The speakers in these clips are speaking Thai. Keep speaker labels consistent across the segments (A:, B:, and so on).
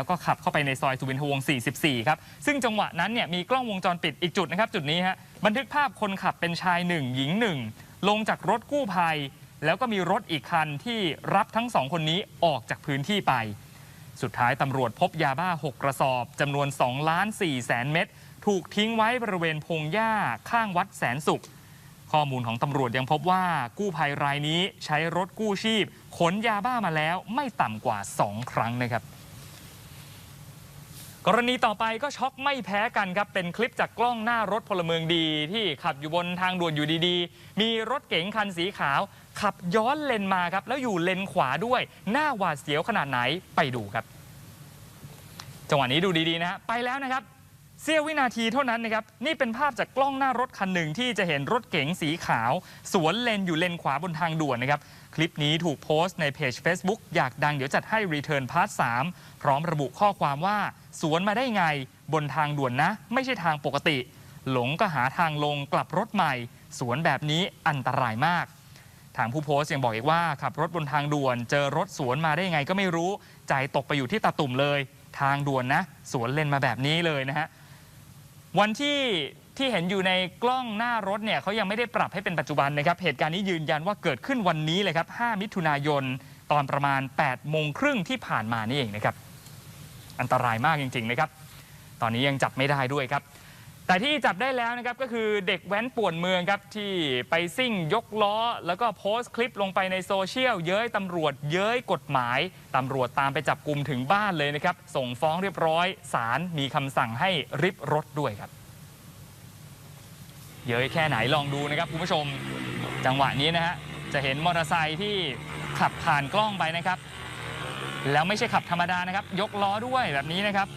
A: แล้วก็ขับเข้าไปในซอยสุวินทวงศ์44 ครับ ซึ่งจังหวะนั้นเนี่ยมีกล้องวงจรปิดอีกจุดนะครับ จุดนี้ฮะบันทึกภาพคนขับเป็นชายหนึ่งหญิงหนึ่งลงจากรถกู้ภัย แล้วก็มีรถอีกคันที่รับทั้งสองคนนี้ออกจากพื้นที่ไป สุดท้ายตำรวจพบยาบ้า 6 กระสอบจำนวน2ล้าน4แสนเม็ดถูกทิ้งไว้บริเวณพงหญ้าข้างวัดแสนสุข ข้อมูลของตำรวจยังพบว่ากู้ภัยรายนี้ใช้รถกู้ชีพ ขนยาบ้ามาแล้วไม่ต่ำกว่า 2 ครั้งนะครับ กรณีต่อไปก็ช็อกไม่แพ้กันครับ เป็นคลิปจากกล้องหน้ารถพลเมืองดี ที่ขับอยู่บนทางด่วนอยู่ดีๆ มีรถเก๋งคันสีขาว ขับย้อนเลนมาครับ แล้วอยู่เลนขวาด้วย หน้าหวาดเสียวขนาดไหนไปดูครับ จังหวะนี้ดูดีๆนะฮะไปแล้วนะครับ เสี้ยววินาทีเท่านั้นนะครับ นี่เป็นภาพจากกล้องหน้ารถคันหนึ่งที่จะเห็นรถเก๋งสีขาว สวนเลนอยู่เลนขวาบนทางด่วนนะครับ คลิปนี้ถูกโพสต์ในเพจ Facebook อยากดังเดี๋ยวจัดให้ Return Part 3 พร้อมระบุข้อความว่า สวนมาได้ไง บนทางด่วนนะ ไม่ใช่ทางปกติ หลงก็หาทางลงกลับรถใหม่ สวนแบบนี้อันตรายมากทางผู้โพสต์ยังบอกอีกว่าขับรถบนทางด่วน เจอรถสวนมาได้ยังไงก็ไม่รู้ ใจตกไปอยู่ที่ตาตุ่มเลย ทางด่วนนะ สวนเลนมาแบบนี้เลยนะฮะ วันที่ที่เห็นอยู่ในกล้องหน้ารถเนี่ยเขายังไม่ได้ปรับให้เป็นปัจจุบันนะครับ เหตุการณ์นี้ยืนยันว่าเกิดขึ้นวันนี้เลยครับ 5 มิถุนายนตอนประมาณ8โมงครึ่งที่ผ่านมานี่เองนะครับ อันตรายมากจริง ๆ นะครับ ตอนนี้ยังจับไม่ได้ด้วยครับ แต่ที่จับได้แล้วนะครับก็คือเด็กแว้นป่วนเมืองครับที่ไปซิ่งยกล้อ แล้วก็โพสต์คลิปลงไปในโซเชียล เย้ยตำรวจเย้ยกฎหมายตำรวจตามไปจับกลุ่มถึงบ้านเลยนะครับ ส่งฟ้องเรียบร้อยศาลมีคำสั่งให้ริบรถด้วยครับ เย้ยแค่ไหนลองดูนะครับคุณผู้ชมจังหวะนี้นะฮะจะเห็นมอเตอร์ไซค์ที่ขับผ่านกล้องไปนะครับ แล้วไม่ใช่ขับธรรมดานะครับ ยกล้อด้วยแบบนี้นะครับ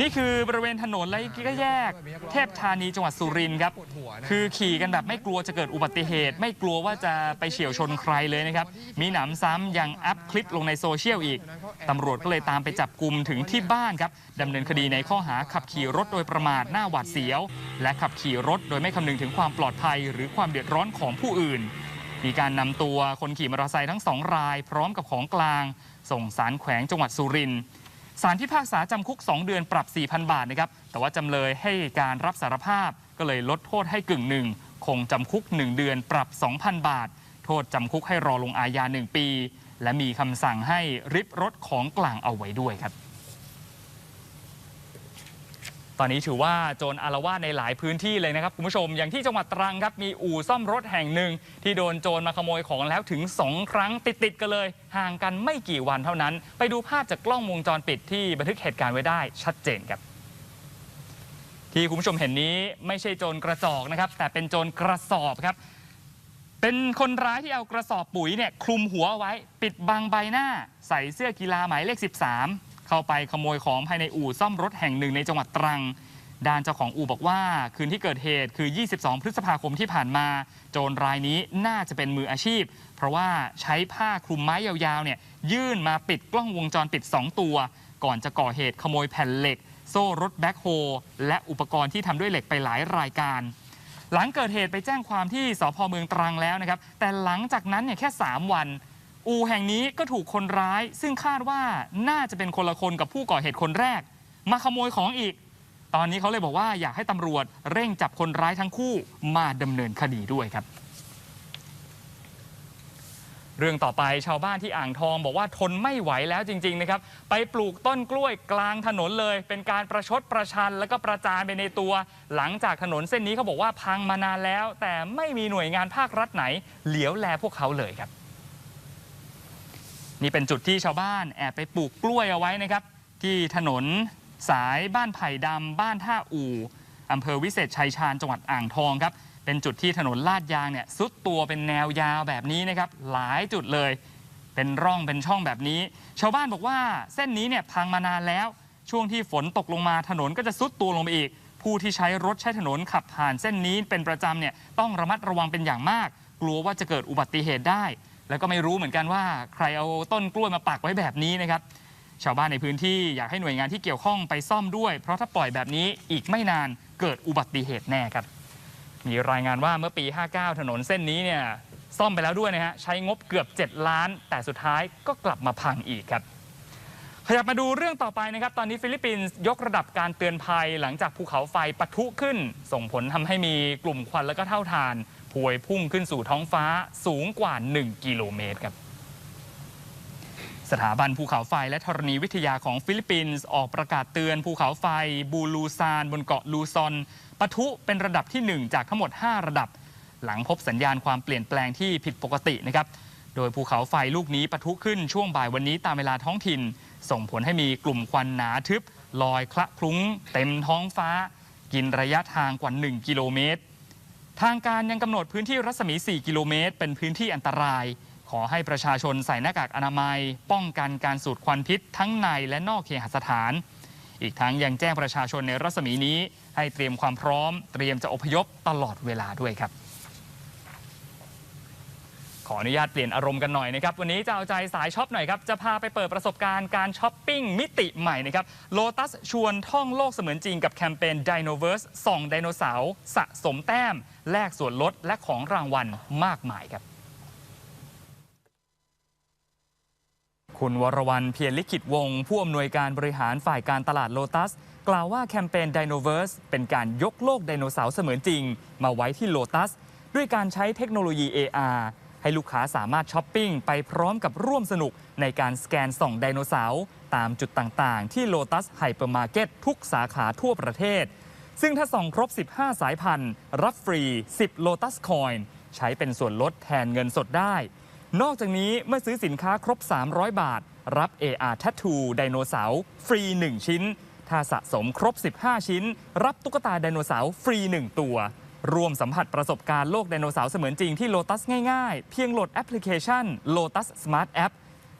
A: นี่คือบริเวณถนนและก็แยก เทพธานีจังหวัดสุรินทร์ครับ คือขี่กันแบบไม่กลัวจะเกิดอุบัติเหตุ ไม่กลัวว่าจะไปเฉียวชนใครเลยนะครับ มีหนำซ้ำยังอัพคลิปลงในโซเชียลอีก ตำรวจก็เลยตามไปจับกลุ่มถึงที่บ้านครับดำเนินคดีในข้อหาขับขี่รถโดยประมาทหน้าหวาดเสียว และขับขี่รถโดยไม่คำนึงถึงความปลอดภัย หรือความเดือดร้อนของผู้อื่น มีการนำตัวคนขี่มอเตอร์ไซค์ทั้งสองราย พร้อมกับของกลาง ส่งสารแขวงจังหวัดสุรินทร์ สารพิพากษาจำคุก 2 เดือนปรับ 4,000 บาทนะครับ แต่ว่าจำเลยให้การรับสารภาพก็เลยลดโทษให้กึ่งหนึ่งคงจำคุก 1 เดือนปรับ 2,000 บาท โทษจำคุกให้รอลงอาญา 1 ปี และมีคำสั่งให้ริบรถของกลางเอาไว้ด้วยครับ ตอนนี้ถือว่าโจรอารวาสในหลายพื้นที่เลยนะครับคุณผู้ชมอย่างที่จังหวัดตรังครับมีอู่ซ่อมรถแห่งหนึ่ง ที่โดนโจรมาขโมยของแล้วถึง 2 ครั้งติดๆกันเลย ห่างกันไม่กี่วันเท่านั้น ไปดูภาพจากกล้องวงจรปิดที่บันทึกเหตุการณ์ไว้ได้ชัดเจนครับ ที่คุณผู้ชมเห็นนี้ไม่ใช่โจรกระจอกนะครับ แต่เป็นโจรกระสอบครับ เป็นคนร้ายที่เอากระสอบปุ๋ยเนี่ยคลุมหัวไว้ ปิดบังใบหน้า ใส่เสื้อกีฬาหมายเลข 13 เข้าไปขโมยของภายในอู่ซ่อมรถแห่งหนึ่งในจังหวัดตรัง ด้านเจ้าของอู่บอกว่าคืนที่เกิดเหตุคือ 22 พฤษภาคมที่ผ่านมา โจรรายนี้น่าจะเป็นมืออาชีพ เพราะว่าใช้ผ้าคลุมไม้ยาวๆเนี่ยยื่นมาปิดกล้องวงจรปิด 2 ตัว ก่อนจะก่อเหตุขโมยแผ่นเหล็ก โซ่รถแบ็คโฮและอุปกรณ์ที่ทำด้วยเหล็กไปหลายรายการหลังเกิดเหตุไปแจ้งความที่สพเมืองตรังแล้วนะครับ แต่หลังจากนั้นเนี่ยแค่ 3 วัน อู่แห่งนี้ก็ถูกคนร้าย ซึ่งคาดว่าน่าจะเป็นคนละคนกับผู้ก่อเหตุคนแรก มาขโมยของอีก ตอนนี้เขาเลยบอกว่าอยากให้ตำรวจเร่งจับคนร้ายทั้งคู่มาดำเนินคดีด้วยครับ เรื่องต่อไปชาวบ้านที่อ่างทองบอกว่าทนไม่ไหวแล้วจริง ๆ นะครับ ไปปลูกต้นกล้วยกลางถนนเลย เป็นการประชดประชัน แล้วก็ประจานไปในตัว หลังจากถนนเส้นนี้เขาบอกว่าพังมานานแล้ว แต่ไม่มีหน่วยงานภาครัฐไหน เหลียวแลพวกเขาเลยครับ นี่เป็นจุดที่ชาวบ้านแอบไปปลูกกล้วยเอาไว้นะครับ ที่ถนนสายบ้านไผ่ดำบ้านท่าอู่อำเภอวิเศษชัยชาญจังหวัดอ่างทองครับ เป็นจุดที่ถนนลาดยางเนี่ยซุดตัวเป็นแนวยาวแบบนี้นะครับ หลายจุดเลย เป็นร่องเป็นช่องแบบนี้ ชาวบ้านบอกว่าเส้นนี้เนี่ยพังมานานแล้ว ช่วงที่ฝนตกลงมาถนนก็จะซุดตัวลงไปอีก ผู้ที่ใช้รถใช้ถนนขับผ่านเส้นนี้เป็นประจำเนี่ยต้องระมัดระวังเป็นอย่างมาก กลัวว่าจะเกิดอุบัติเหตุได้ แล้วก็ไม่รู้เหมือนกันว่าใครเอาต้นกล้วยมาปักไว้แบบนี้นะครับ ชาวบ้านในพื้นที่อยากให้หน่วยงานที่เกี่ยวข้องไปซ่อมด้วย เพราะถ้าปล่อยแบบนี้อีกไม่นานเกิดอุบัติเหตุแน่ครับ มีรายงานว่าเมื่อปี 59 ถนนเส้นนี้เนี่ยซ่อมไปแล้วด้วยนะฮะใช้งบเกือบ 7 ล้าน แต่สุดท้ายก็กลับมาพังอีกครับขยับมาดูเรื่องต่อไปนะครับ ตอนนี้ฟิลิปปินส์ยกระดับการเตือนภัยหลังจากภูเขาไฟปะทุขึ้น ส่งผลทำให้มีกลุ่มควันและก็เท่าทาน พวยพุ่งขึ้นสู่ท้องฟ้าสูงกว่า 1 กิโลเมตรครับสถาบันภูเขาไฟและธรณีวิทยาของฟิลิปปินส์ออกประกาศเตือนภูเขาไฟ บูลูซาน บนเกาะลูซอนปะทุเป็นระดับที่ 1 จากทั้งหมด 5 ระดับ หลังพบสัญญาณความเปลี่ยนแปลงที่ผิดปกตินะครับโดยภูเขาไฟลูกนี้ปะทุขึ้นช่วงบ่ายวันนี้ตามเวลาท้องถิ่น ส่งผลให้มีกลุ่มควันหนาทึบ ลอยคละคลุ้ง เต็มท้องฟ้า กินระยะทางกว่า 1 กิโลเมตร ทางการยังกำหนดพื้นที่รัศมี 4 กิโลเมตร เป็นพื้นที่อันตราย ขอให้ประชาชนใส่หน้ากากอนามัย ป้องกันการสูดควันพิษทั้งในและนอกเคหสถาน อีกทั้งยังแจ้งประชาชนในรัศมีนี้ ให้เตรียมความพร้อม เตรียมจะอพยพตลอดเวลาด้วยครับ ขออนุญาตเปลี่ยนอารมณ์กันหน่อยนะครับ วันนี้จะเอาใจสายช็อปหน่อยครับ จะพาไปเปิดประสบการณ์การช้อปปิ้งมิติใหม่นะครับโลตัสชวนท่องโลกเสมือนจริงกับแคมเปญ Dinoverse ส่องไดโนเสาร์สะสมแต้ม แลกส่วนลดและของรางวัลมากมายครับ คุณวรวรรณเพียรลิขิตวงศ์ผู้อำนวยการบริหารฝ่ายการตลาดโลตัสกล่าวว่าแคมเปญ Dinoverse เป็นการยกโลกไดโนเสาร์เสมือนจริง มาไว้ที่โลตัสด้วยการใช้เทคโนโลยี AR ให้ลูกค้าสามารถช้อปปิ้งไปพร้อมกับร่วมสนุกในการสแกนส่องไดโนเสาร์ตามจุดต่างๆ ที่โลตัสไฮเปอร์มาร์เก็ตทุกสาขาทั่วประเทศ ซึ่งถ้าส่องครบ 15 สายพันธุ์ รับฟรี 10 Lotus Coin ใช้เป็นส่วนลดแทนเงินสดได้ นอกจากนี้เมื่อซื้อสินค้าครบ 300 บาท รับ AR Tattoo ไดโนเสาร์ฟรี 1 ชิ้น ถ้าสะสมครบ 15 ชิ้น รับตุ๊กตาไดโนเสาร์ฟรี 1 ตัว ร่วมสัมผัสประสบการณ์โลกไดโนเสาร์เสมือนจริงที่โลตัสง่ายๆ เพียงโหลดแอปพลิเคชัน Lotus Smart App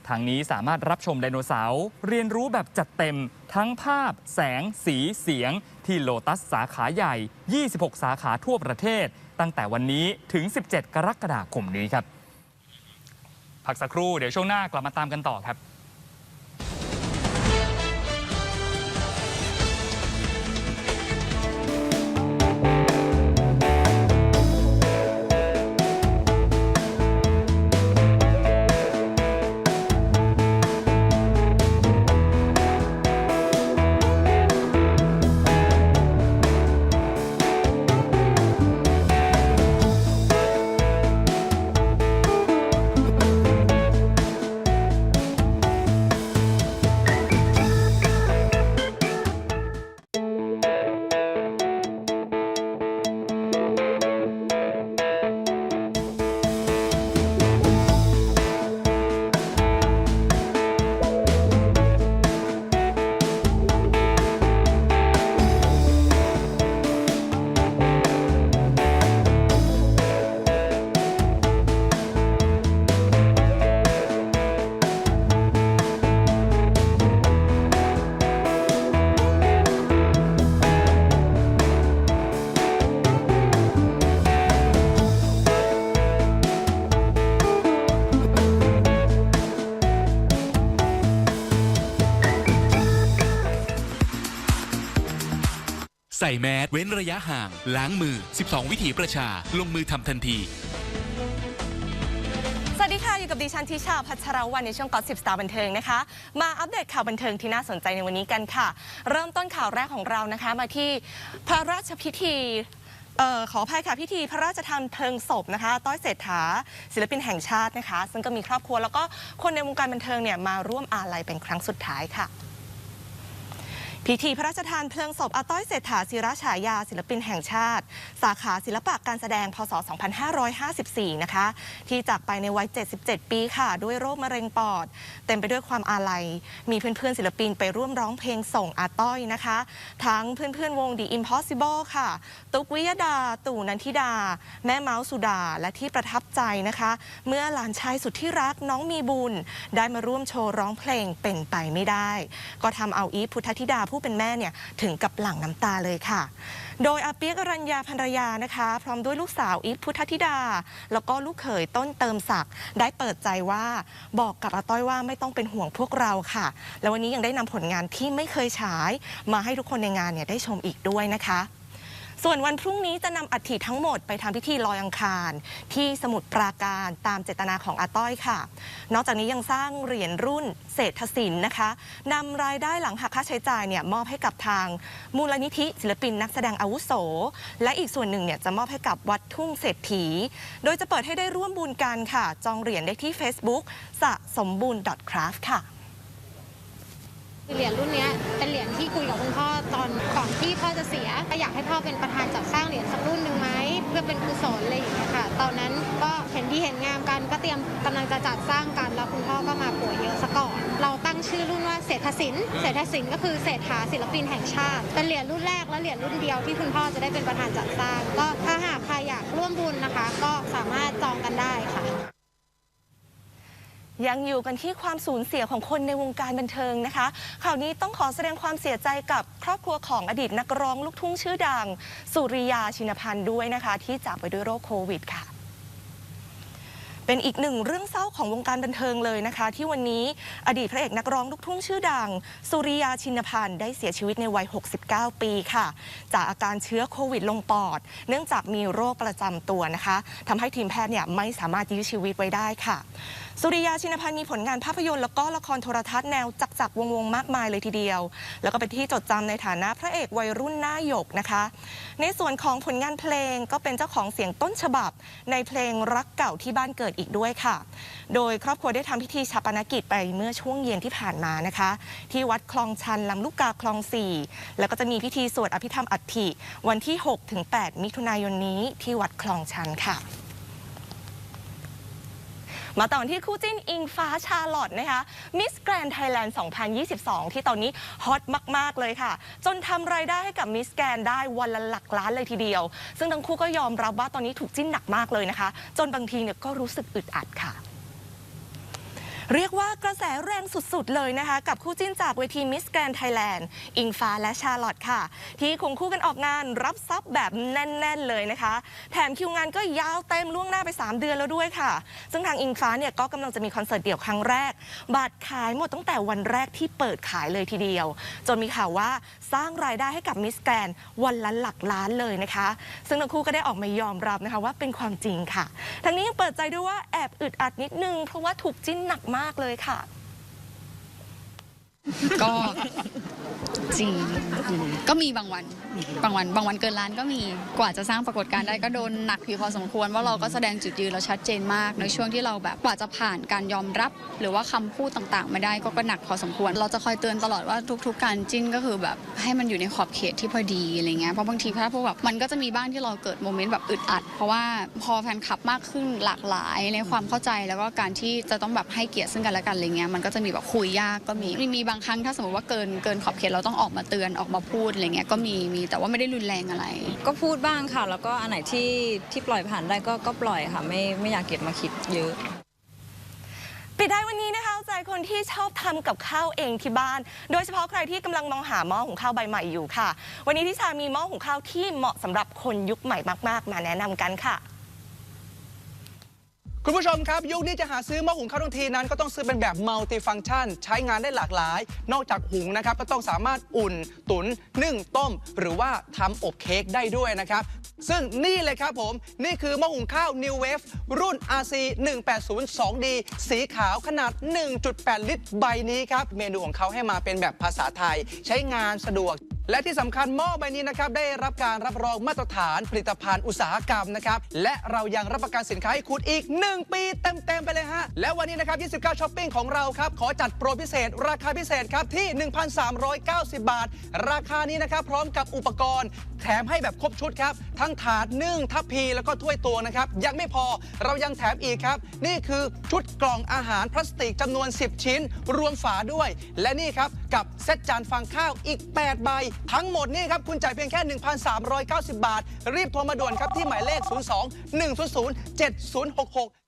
A: ทางนี้สามารถรับชมไดโนเสาร์เรียนรู้แบบจัดเต็ม ทั้งภาพ แสง สีเสียง ที่โลตัสสาขาใหญ่ 26 สาขาทั่วประเทศ ตั้งแต่วันนี้ถึง 17 กรกฎาคมนี้ครับ พักสักครู่เดี๋ยวช่วงหน้ากลับมาตามกันต่อครับ
B: ส่แมสเว้นระยะห่าง ล้างมือ 12 วิถีประชา ลงมือทำทันที
C: สวัสดีค่ะ อยู่กับดิฉันทิชาพัชรวันในช่วงกอสิบสตาร์บันเทิงนะคะ มาอัปเดตข่าวบันเทิงที่น่าสนใจในวันนี้กันค่ะ เริ่มต้นข่าวแรกของเรานะคะ มาที่พระราชพิธีออขออภัยค่ะพิธีพระราชทานเพลิงศพนะคะต้อยเศรษฐา ศิลปินแห่งชาตินะคะ ซึ่งก็มีครอบครัวแล้วก็คนในวงการบันเทิงเนี่ยมาร่วมอาลัยเป็นครั้งสุดท้ายค่ะ พิธีพระราชทานเพลิงศพอาต้อยเศรษฐาศิราฉายาศิลปินแห่งชาติ สาขาศิลปะการแสดงพศ 2554 นะคะ ที่จากไปในวัย 77 ปีค่ะ ด้วยโรคมะเร็งปอด เต็มไปด้วยความอาลัย มีเพื่อนๆศิลปินไปร่วมร้องเพลงส่งอาต้อยนะคะ ทั้งเพื่อนๆวง The Impossible ค่ะ ตุกวิยดา ตู่นันทิดา แม่เมาส์สุดา และที่ประทับใจนะคะ เมื่อหลานชายสุดที่รักน้องมีบุญ ได้มาร่วมโชว์ร้องเพลงเป็นไปไม่ได้ ก็ทำเอาอีพุทธธิดาผู้เป็นแม่เนี่ยถึงกับหลั่งน้ำตาเลยค่ะ โดยอาเปียกอรัญญาภรรยานะคะ พร้อมด้วยลูกสาวอิฟพุทธธิดา แล้วก็ลูกเขยต้นเติมศักดิ์ได้เปิดใจว่าบอกกับอาต้อยว่าไม่ต้องเป็นห่วงพวกเราค่ะ แล้ววันนี้ยังได้นำผลงานที่ไม่เคยฉาย มาให้ทุกคนในงานเนี่ยได้ชมอีกด้วยนะคะ ส่วนวันพรุ่งนี้จะนำอัฐิทั้งหมดไปทำพิธีลอยอังคาร ที่สมุทรปราการตามเจตนาของอาต้อยค่ะ นอกจากนี้ยังสร้างเหรียญรุ่นเศรษฐศิลป์นะคะนำรายได้หลังหักค่าใช้จ่ายเนี่ยมอบให้กับทางมูลนิธิศิลปินนักแสดงอาวุโส และอีกส่วนหนึ่งเนี่ยจะมอบให้กับวัดทุ่งเศรษฐี โดยจะเปิดให้ได้ร่วมบุญกันค่ะ จองเหรียญได้ที่ Facebook สะสมบุญ .craft ค่ะ
D: เหรียญรุ่นนี้เป็นเหรียญที่คุยกับคุณพ่อตอนก่อนที่พ่อจะเสียก็อยากให้พ่อเป็นประธานจัดสร้างเหรียญสักรุ่นหนึ่งไหมเพื่อเป็นกุศลอะไรอย่างเงี้ยค่ะ ตอนนั้นก็เห็นที่เห็นงามกันก็เตรียมกำลังจะจัดสร้างกันแล้วคุณพ่อก็มาป่วยเยอะซะก่อน เราตั้งชื่อรุ่นว่าเศรษฐศิลป์เศรษฐศิลป์ก็คือเศรษฐาศิลปินแห่งชาติเป็นเหรียญรุ่นแรกและเหรียญรุ่นเดียวที่คุณพ่อจะได้เป็นประธานจัดสร้าง ก็ถ้าหากใครอยากร่วมบุญนะคะ ก็สามารถจองกันได้ค่ะ
C: ยังอยู่กันที่ความสูญเสียของคนในวงการบันเทิงนะคะ ข่าวนี้ต้องขอแสดงความเสียใจกับครอบครัวของอดีตนักร้องลูกทุ่งชื่อดัง สุริยาชินพันธ์ด้วยนะคะ ที่จากไปด้วยโรคโควิดค่ะเป็นอีกหนึ่งเรื่องเศร้าของวงการบันเทิงเลยนะคะ ที่วันนี้อดีตพระเอกนักร้องลูกทุ่งชื่อดัง สุริยาชินพันธ์ได้เสียชีวิตในวัย 69 ปีค่ะ จากอาการเชื้อโควิดลงปอด เนื่องจากมีโรคประจำตัวนะคะทำให้ทีมแพทย์เนี่ยไม่สามารถยื้อชีวิตไว้ได้ค่ะสุริยาชินพันธ์มีผลงานภาพยนตร์แล้วก็ละครโทรทัศน์แนวจักจักวงวงๆมากมายเลยทีเดียว แล้วก็เป็นที่จดจำในฐานะพระเอกวัยรุ่นหน้าหยกนะคะ ในส่วนของผลงานเพลงก็เป็นเจ้าของเสียงต้นฉบับ ในเพลงรักเก่าที่บ้านเกิดอีกด้วยค่ะ โดยครอบครัวได้ทำพิธีชาปนกิจไปเมื่อช่วงเย็นที่ผ่านมานะคะ ที่วัดคลองชันลำลูกกาคลองสี่แล้วก็จะมีพิธีสวดอภิธรรมอัฐิวันที่ 6-8 มิถุนายนนี้ที่วัดคลองชันค่ะ มาต่อที่คู่จิ้นอิงฟ้าชาลอตนะคะมิสแกรนไทยแลนด์ 2022 ที่ตอนนี้ฮอตมาก ๆ เลยค่ะ จนทำรายได้ให้กับมิสแกรนได้วันละหลักล้านเลยทีเดียว ซึ่งทั้งคู่ก็ยอมรับว่าตอนนี้ถูกจิ้นหนักมากเลยนะคะ จนบางทีเนี่ยก็รู้สึกอึดอัดค่ะ เรียกว่ากระแสแรงสุดๆ เลยนะคะ กับคู่จิ้นจากเวทีมิสแกรนไทยแลนด์อิงฟ้าและชาลอตค่ะ ที่คงคู่กันออกงานรับทรัพย์แบบแน่น ๆ เลยนะคะ แถมคิวงานก็ยาวเต็มล่วงหน้าไป 3 เดือนแล้วด้วยค่ะ ซึ่งทางอิงฟ้าเนี่ยก็กำลังจะมีคอนเสิร์ตเดี่ยวครั้งแรก บัตรขายหมดตั้งแต่วันแรกที่เปิดขายเลยทีเดียว จนมีข่าวว่าสร้างรายได้ให้กับมิสแกรนวันละหลักล้านเลยนะคะ ซึ่งทั้งคู่ก็ได้ออกมายอมรับนะคะว่าเป็นความจริงค่ะทั้งนี้ยังเปิดใจด้วยว่าแอบอึดอัดนิดนึงเพราะว่าถูกจิ้นหนักมากากเลยค่ะ
E: ก็จริงก็มีบางวันบางวัน บางวันเกินล้านก็มีกว่าจะสร้างปรากฏการณ์ได้ก็โดนหนักอยู่พอสมควรว่าเราก็แสดงจุดยืนเราชัดเจนมาก ในช่วงที่เราแบบกว่าจะผ่านการยอมรับ หรือว่าคำพูดต่างๆไม่ได้ก็ก็หนักพอสมควร เราจะคอยเตือนตลอดว่าทุก ๆ การจิ้นก็คือแบบให้มันอยู่ในขอบเขตที่พอดีอะไรเงี้ยเพราะบางทีถ้าพวกแบบมันก็จะมีบ้างที่เราเกิดโมเมนต์แบบอึดอัด เพราะว่าพอแฟนคลับมากขึ้นหลากหลายในความเข้าใจแล้วก็การที่จะต้องแบบให้เกียรติซึ่งกันและกันอะไรเงี้ยมันก็จะมีแบบคุยยากก็มีมีมีบางครั้งถ้าสมมติว่าเกินเกินขอบเขตเราต้องออกมาเตือนออกมาพูดอะไรเงี้ยก็มีมีแต่ว่าไม่ได้รุนแรงอะไร
F: ก็พูดบ้างค่ะ แล้วก็อันไหนที่ที่ปล่อยผ่านได้ก็ก็ปล่อยค่ะ ไม่ไม่อยากเก็บมาคิดเยอะ
C: ปิดท้ายวันนี้นะคะเอาใจคนที่ชอบทำกับข้าวเองที่บ้าน โดยเฉพาะใครที่กำลังมองหาหม้อหุงข้าวใบใหม่อยู่ค่ะ วันนี้ที่ชามีหม้อหุงข้าวที่เหมาะสำหรับคนยุคใหม่มาก ๆ มาแนะนำกันค่ะ
G: คุณผู้ชมครับ ยุคนี้จะหาซื้อหม้อหุงข้าวทั้งทีนั้นก็ต้องซื้อเป็นแบบมัลติฟัง c t ชัน ใช้งานได้หลากหลาย นอกจากหุงนะครับ ก็ต้องสามารถอุ่น ตุน นึ่ง ต้ม หรือว่าทำอบเค้กได้ด้วยนะครับ ซึ่งนี่เลยครับผม นี่คือหม้อหุงข้าว New Wave รุ่น RC 180 2D สีขาวขนาด 1.8 ลิตรใบนี้ครับ เมนูของเขาให้มาเป็นแบบภาษาไทย ใช้งานสะดวก และที่สำคัญหม้อใบนี้นะครับได้รับการรับรองมาตรฐานผลิตภัณฑ์อุตสาหกรรมนะครับและเรายังรับประกันสินค้าให้คุณอีก 1 ปีเต็มๆไปเลยฮะและวันนี้นะครับ 29ช้อปปิ้งของเราครับขอจัดโปรพิเศษ ราคาพิเศษครับที่ 1,390 บาท ราคานี้นะครับพร้อมกับอุปกรณ์แถมให้แบบครบชุดครับ ทั้งถาดนึ่งทัพพีแล้วก็ถ้วยตวงนะครับ ยังไม่พอเรายังแถมอีกครับ นี่คือชุดกล่องอาหารพลาสติกจำนวน 10 ชิ้น รวมฝาด้วย และนี่ครับ กับเซตจานฟางข้าวอีก 8 ใบทั้งหมดนี่ครับ คุณจ่ายเพียงแค่ 1,390 บาท รีบโทรมาด่วนครับที่หมายเลข 02 100 7066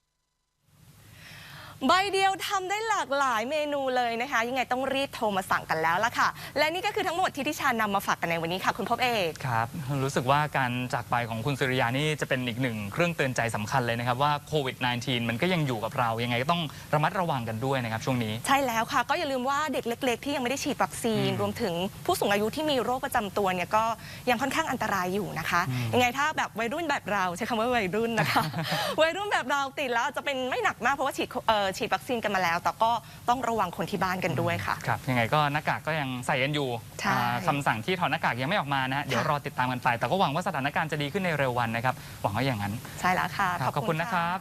C: ใบเดียวทำได้หลากหลายเมนูเลยนะคะ ยังไงต้องรีบโทรมาสั่งกันแล้วล่ะค่ะ และนี่ก็คือทั้งหมดที่ทิชานำมาฝากกันในวันนี้ค่ะคุณพบเอก
A: ครับ รู้สึกว่าการจากไปของคุณสุริยานี่จะเป็นอีกหนึ่งเครื่องเตือนใจสำคัญเลยนะครับว่าโควิด -19 มันก็ยังอยู่กับเรา ยังไงก็ต้องระมัดระวังกันด้วยนะครับช่วงนี้
C: ใช่แล้วค่ะ ก็อย่าลืมว่าเด็กเล็ก ๆ ที่ยังไม่ได้ฉีดวัคซีน
A: อืม
C: รวมถึงผู้สูงอายุที่มีโรคประจำตัวเนี่ยก็ยังค่อนข้างอันตรายอยู่นะคะ
A: อืม
C: ยังไงถ้าแบบวัยรุ่นแบบเราใช้คำว่าวัยรุ่นนะคะ วัยรุ่นแบบเราติดแล้วอาจจะเป็นไม่หนักมากเพราะว่าฉีดเอ่อฉีดวัคซีนกันมาแล้ว แต่ก็ต้องระวังคนที่บ้านกันด้วยค่ะ
A: ครับยังไงก็หน้ากากก็ยังใส่กันอยู่
C: ใช่
A: อ่าคำสั่งที่ถอดหน้ากากยังไม่ออกมานะฮะเดี๋ยว
C: ค่ะ
A: รอติดตามกันไป แต่ก็หวังว่าสถานการณ์จะดีขึ้นในเร็ววันนะครับ หวังว่าอย่างนั้น
C: ใช่แล้วค่ะ
A: ครับขอบคุณนะครับ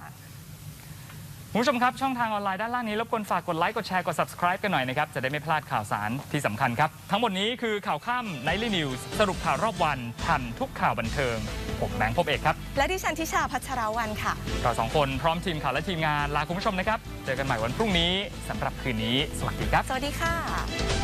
A: คุณผู้ชมครับ ช่องทางออนไลน์ด้านล่างนี้รบกวนฝากกดไลค์กดแชร์กด subscribe กันหน่อยนะครับ จะได้ไม่พลาดข่าวสารที่สำคัญครับ ทั้งหมดนี้คือข่าวค่ำ Nightly News สรุปข่าวรอบวัน ทันทุกข่าวบันเทิง ผมแบงค์พบเอกครับ
C: และดิฉันทิชาพัชรวันค่ะ
A: เราสองคนพร้อมทีมข่าวและทีมงานลาคุณผู้ชมนะครับ เจอกันใหม่วันพรุ่งนี้สำหรับคืนนี้ สวัสดีครับ
C: สวัสดีค่ะ